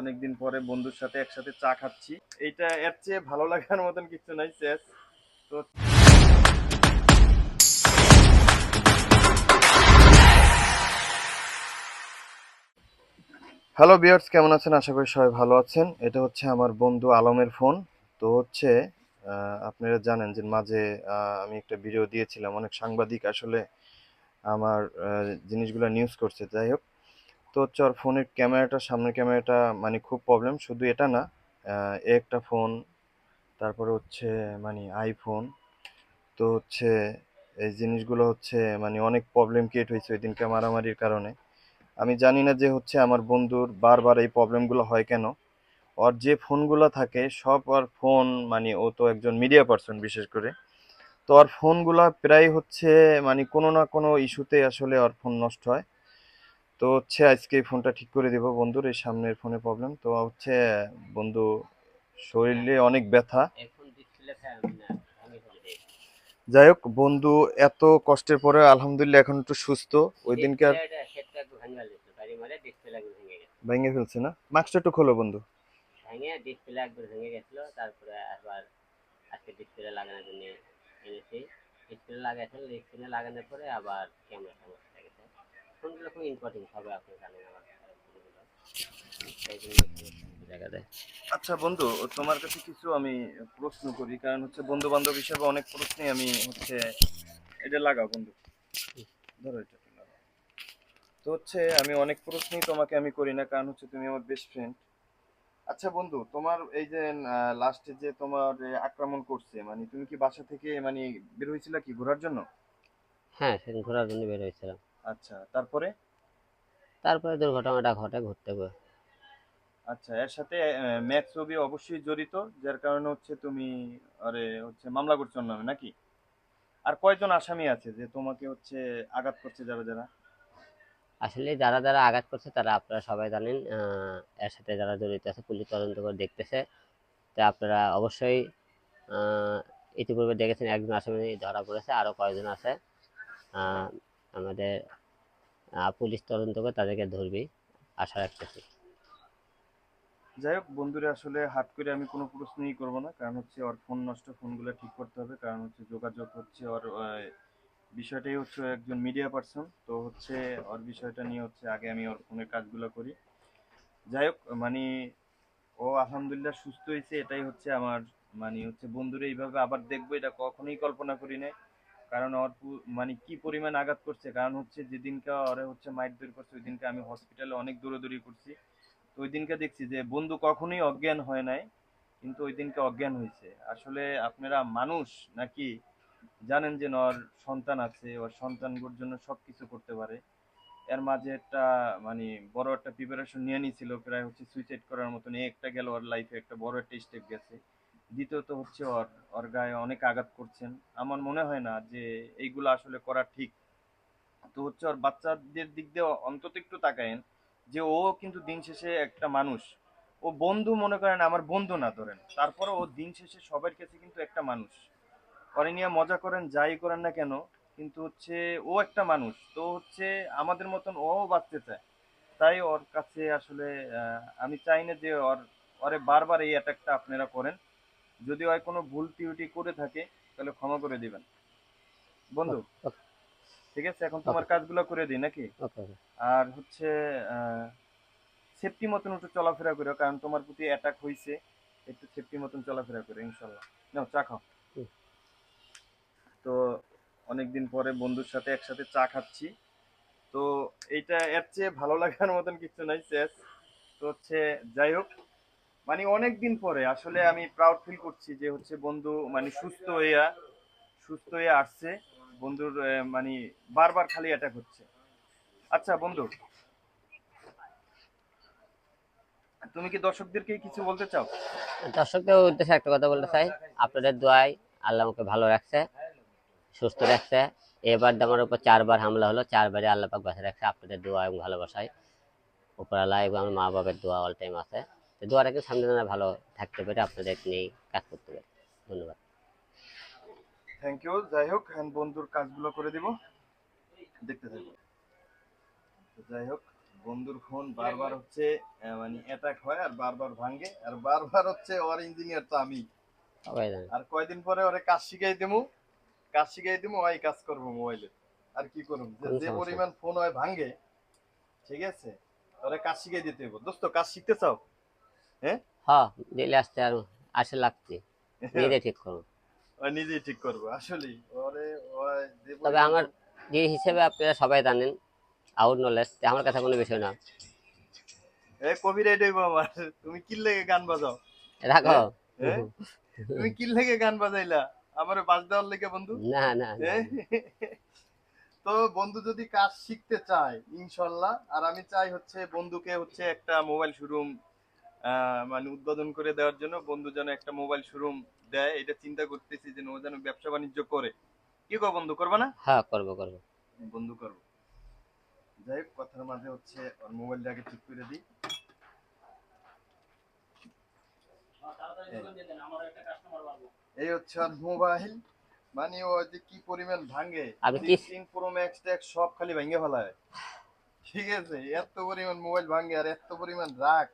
অনেকদিন পরে বন্ধুর সাথে একসাথে চা খাচ্ছি। এইটা এর চেয়ে ভালো লাগার মতন কিছু নাই, শেষ। তো হ্যালো বিয়ার্স কেমন আছেন? আশা করি সবাই ভালো আছেন। এটা হচ্ছে আমার বন্ধু আলমের ফোন। তো হচ্ছে আপনারা জানেন যে মাঝে আমি একটা ভিডিও দিয়েছিলাম। অনেক সাংবাদিক আসলে আমার জিনিসগুলো নিউজ করছে। যাই হোক তো হচ্ছে ওর ফোনের ক্যামেরাটা, সামনের ক্যামেরাটা মানে খুব প্রবলেম শুধু এটা না একটা ফোন তারপরে হচ্ছে মানে আইফোন তো হচ্ছে এই জিনিসগুলো হচ্ছে মানে অনেক প্রবলেম ক্রিয়েট হয়েছে ওই দিনকে মারামারির কারণে। আমি জানি না যে হচ্ছে আমার বন্ধুর বারবার এই প্রবলেমগুলো হয় কেন। ওর যে ফোনগুলো থাকে, সব ওর ফোন মানে ও তো একজন মিডিয়া পার্সন বিশেষ করে। তো ওর ফোনগুলো প্রায় হচ্ছে মানে কোনো না কোনো ইস্যুতে আসলে ওর ফোন নষ্ট হয়। তো হচ্ছে আজকে এই ফোনটা ঠিক করে দেবো বন্ধুর, এই সামনের ফোনে প্রবলেম তো হচ্ছে, বন্ধু, শরীরে অনেক ব্যথা। যাই হোক, বন্ধু, এত কষ্টের পরে আলহামদুলিল্লাহ এখন একটু সুস্থ। ওই দিনকে আর ভাঙা ফেলছে না? মাস্কটা একটু খোলো, বন্ধু। ডিসপ্লে একবার ভেঙে তারপরে আবার আজকে ডিসপ্লে লাগানোর লাগানোর পরে আবার ক্যামেরা ফোনগুলো খুব ইম্পর্টেন্ট হবে আপনি জানেন আমার ফোনগুলো সেই জন্য একটু জায়গা দেয় আচ্ছা বন্ধু তোমার কাছে কিছু আমি প্রশ্ন করি কারণ হচ্ছে বন্ধু বান্ধব হিসেবে অনেক প্রশ্নই আমি হচ্ছে এটা লাগাও বন্ধু। ধরো এটা তো হচ্ছে আমি অনেক প্রশ্নই তোমাকে আমি করি না কারণ হচ্ছে তুমি আমার বেস্ট ফ্রেন্ড আচ্ছা বন্ধু তোমার এই যে লাস্টে যে তোমার আক্রমণ করছে মানে তুমি কি বাসা থেকে মানে বের হয়েছিল কি ঘোরার জন্য? হ্যাঁ সেদিন ঘোরার জন্য বের হয়েছিলাম। আচ্ছা তারপরে? তারপরে দুর্ঘটনাটা ঘটে ঘুরতে গিয়ে। আচ্ছা এর সাথে ম্যাক্স ছবি অবশ্যই জড়িত যার কারণে হচ্ছে তুমি আরে হচ্ছে মামলা করছ নামে নাকি? আর কয়জন আসামি আছে যে তোমাকে হচ্ছে আঘাত করছে যারা যারা? আসলে যারা যারা আঘাত করছে তারা আপনারা সবাই জানেন এর সাথে যারা জড়িত আছে পুলিশ তদন্ত করে দেখতেছে। তো আপনারা অবশ্যই ইতিপূর্বে দেখেছেন একজন আসামি ধরা পড়েছে আরও কয়েকজন আছে। আমাদের পুলিশ তদন্ত করে তাদেরকে ধরবি আশা রাখতেছি। যাই হোক, বন্ধুরা, আসলে হাত করে আমি কোনো প্রশ্নই করব না, কারণ হচ্ছে ওর ফোন নষ্ট, ফোনগুলো ঠিক করতে হবে, কারণ হচ্ছে যোগাযোগ হচ্ছে ওর বিষয়টাই হচ্ছে একজন মিডিয়া পার্সন তো হচ্ছে ওর বিষয়টা নিয়ে হচ্ছে আগে আমি ওর ফোনের কাজগুলো করি। যাই হোক মানে ও আলহামদুলিল্লাহ সুস্থ হয়েছে, এটাই হচ্ছে আমার মানে হচ্ছে বন্ধুরা, এইভাবে আবার দেখব, এটা কখনোই কল্পনা করি নাই। কারণ ওর মানে কি পরিমাণ আঘাত করছে? কারণ হচ্ছে যেদিনকে ওরে হচ্ছে মাইট বের করছে ওই দিনকে আমি হসপিটালে অনেক দৌড়াদৌড়ি করছি। তো ওই দিনকে দেখছি যে বন্ধু কখনোই অজ্ঞান হয় নাই, কিন্তু ওই দিনকে অজ্ঞান হয়েছে। আসলে আপনারা মানুষ নাকি জানেন যে ওর সন্তান আছে, ওর সন্তানগুলোর জন্য সব কিছু করতে পারে। এর মাঝে একটা মানে বড় একটা প্রিপারেশন নিয়ে নিয়েছিল, প্রায় হচ্ছে সুইসাইড করার মতন। একটা গেল ওর লাইফে একটা বড় একটা স্টেপ গেছে। দ্বিতীয়ত হচ্ছে ওর ওর গায়ে অনেক আঘাত করছেন। আমার মনে হয় না যে এইগুলো আসলে করা ঠিক। তো হচ্ছে ওর বাচ্চাদের দিক দিয়ে অন্তত একটু তাকায়েন যে ও কিন্তু দিন শেষে একটা মানুষ। ও বন্ধু মনে করেন আমার বন্ধু না ধরেন। তারপরে ও দিন শেষে সবার কাছে কিন্তু একটা মানুষ। করে নিয়ে মজা করেন, যাই করেন না কেন, কিন্তু হচ্ছে ও একটা মানুষ। তো হচ্ছে আমাদের মতন ও বাঁচতে চায়। তাই ওর কাছে আসলে আমি চাই না যে ওর, ওরে বারবার এই অ্যাটাকটা আপনারা করেন। যদি হয় কোনো ভুল ত্রুটি করে থাকে তাহলে ক্ষমা করে দিবেন। বন্ধু ঠিক আছে? এখন তোমার কাজগুলো করে দিই নাকি? আর হচ্ছে সেফটি মতন একটু চলাফেরা করো কারণ তোমার প্রতি অ্যাটাক হয়েছে একটু সেফটি মতন চলাফেরা করো ইনশাল্লাহ নাও চা খাও। তো অনেকদিন পরে বন্ধুর সাথে একসাথে চা খাচ্ছি। তো এইটা এর চেয়ে ভালো লাগার মতন কিছু নাই শেষ। তো হচ্ছে যাই হোক মানে অনেক দিন পরে আসলে আমি প্রাউড ফিল করছি যে হচ্ছে বন্ধু মানে সুস্থ হইয়া সুস্থ হয়ে আসছে। বন্ধুর মানে বারবার খালি অ্যাটাক হচ্ছে। আচ্ছা বন্ধু। তুমি কি দর্শকদেরকে কিছু বলতে চাও? দর্শকদের উদ্দেশ্যে একটা কথা বলতে চাই। আপনাদের দোয়ায় আল্লাহ আমাকে ভালো রাখছে সুস্থ রাখছে। এবার আমার উপর চারবার হামলা হলো চারবারে আল্লাহ পাক বাঁচিয়ে রাখছে আপনাদের দোয়া এবং ভালোবাসায়। উপরালা এবং আমার মা বাবার দোয়া অল টাইম আছে। তো দোয়া সামনে যেন ভালো থাকতে পারে আপনাদের নিয়ে কাজ করতে পারে। ধন্যবাদ। থ্যাংক ইউ যাই হোক এখন বন্ধুর কাজগুলো করে দিব। দেখতে থাকো তো যাই হোক বন্ধুর ফোন বারবার হচ্ছে মানে অ্যাটাক হয় আর বারবার ভাঙে আর বারবার হচ্ছে ওর ইঞ্জিনিয়ার তো আমি। আর কয়দিন পরে ওরে কাজ শিখাই দেবো কাজ শিখাই দেবো ওই কাজ করব মোবাইলে আর কি করব যে- যে পরিমাণ ফোন হয় ভাঙে ঠিক আছে? ওরে কাজ শিখাই দিতে হইব। দোস্ত কাজ শিখতে চাও? হ্যাঁ? দিলে আসতে আর আসে লাগছে। নিজে ঠিক করুন ও নিজেই ঠিক করব আসলে তবে আমার যে হিসেবে আপনারা সবাই জানেন আউট নলেজ আমার কাছে কোনো বিষয় না। এ কপিরাইট হইব আমার। তুমি কি লেগে গান বাজাও। রাখো। তুমি কি লেগে গান বাজাইলা। আমার বাজ দেওয়ার লেগে বন্ধু। না না না। তো বন্ধু যদি কাজ শিখতে চায় ইনশাল্লাহ। আর আমি চাই হচ্ছে বন্ধুকে হচ্ছে একটা মোবাইল শোরুম মানে উদ্বোধন করে দেওয়ার জন্য বন্ধু যেন একটা মোবাইল শোরুম দেয় এটা চিন্তা করতেছি যে ও যেন ব্যবসা বাণিজ্য করে। কি কো বন্ধু করবা না? হ্যাঁ করব করব। বন্ধু করব। যাই কথার মাঝে হচ্ছে ওর মোবাইলটাকে ঠিক করে দিই। এই হচ্ছে আর মোবাইল মানে ও যে কি পরিমাণ ভাঙে। সিক্সটিন প্রো ম্যাক্স ট্যাক্স সব খালি ভেঙে ফেলায়। ঠিক আছে এত পরিমাণ মোবাইল ভাঙে আর এত পরিমাণ রাগ।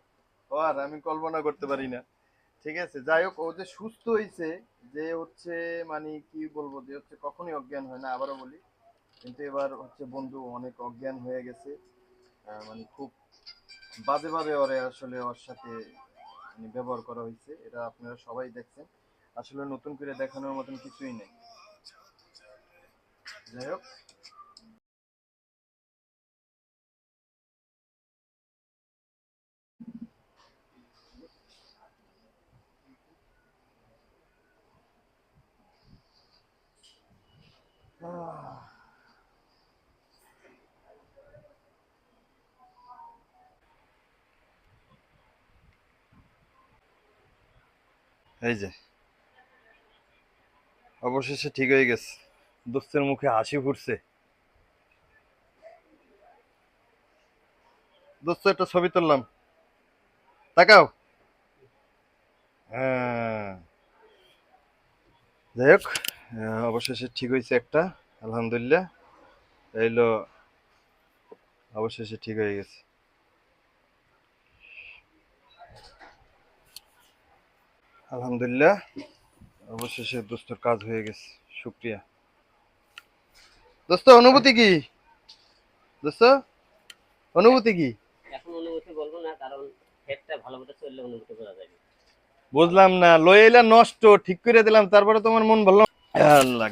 আর আমি কল্পনা করতে পারি না। ঠিক আছে, যাই হোক, ও যে সুস্থ হয়েছে যে হচ্ছে মানে কি বলব, যে হচ্ছে কখনই অজ্ঞান হয় না, আবারও বলি। কিন্তু এবার হচ্ছে বন্ধু অনেক অজ্ঞান হয়ে গেছে। মানে খুব বাজে ভাবে ওরে আসলে ওর সাথে মানে ব্যবহার করা হয়েছে এটা আপনারা সবাই দেখছেন। আসলে নতুন করে দেখানোর মতন কিছুই নেই। যাই হোক। এই যে। অবশেষে ঠিক হয়ে গেছে। দোস্তের মুখে হাসি ফুটছে। দোস্ত, একটা ছবি তুললাম। তাকাও। হ্যাঁ। যাই হোক। অবশেষে ঠিক হয়েছে একটা আলহামদুলিল্লাহ। এইলো অবশেষে ঠিক হয়ে গেছে। আলহামদুলিল্লাহ অবশেষে দোস্তর কাজ হয়ে গেছে শুক্রিয়া। দোস্ত অনুভূতি কি? দোস্ত অনুভূতি কি? এখন অনুভূতি বলব না কারণ হেডটা ভালো মতো চললে অনুভূতি করা যাবে। বুঝলাম না লয়ে এলা নষ্ট ঠিক করে দিলাম তারপরে তোমার মন ভালো আল্লাহ